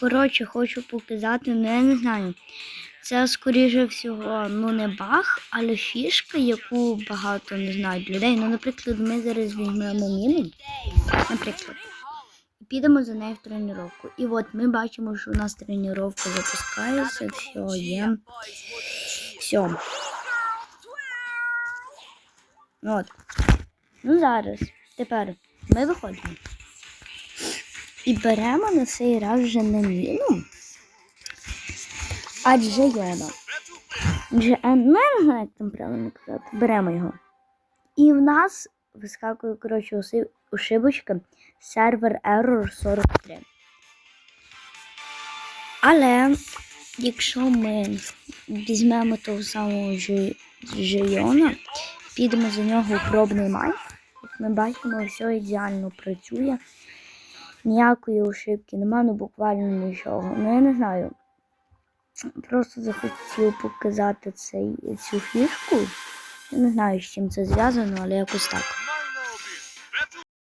коротше, хочу показати, ну я не знаю. Це, скоріше всього, ну не баг, але фішка, яку багато не знають людей. Ну, наприклад, ми зараз візьмемо міну, наприклад, підемо за нею в тренування. І от ми бачимо, що у нас тренування запускається, все є. Все. От. Ну зараз, тепер ми виходимо. І беремо на цей раз вже не міну, а не знаю, як там правильно казати. Беремо його. І в нас вискакує, коротше, ошибочка сервер Error 43. Але якщо ми візьмемо того самого Джей- Джейона, підемо за нього у пробний майк, як ми бачимо, все ідеально працює. Ніякої ошибки нема, ну буквально нічого. Ну я не знаю. Просто захотів показати цей, цю фішку. Я не знаю, з чим це зв'язано, але якось так.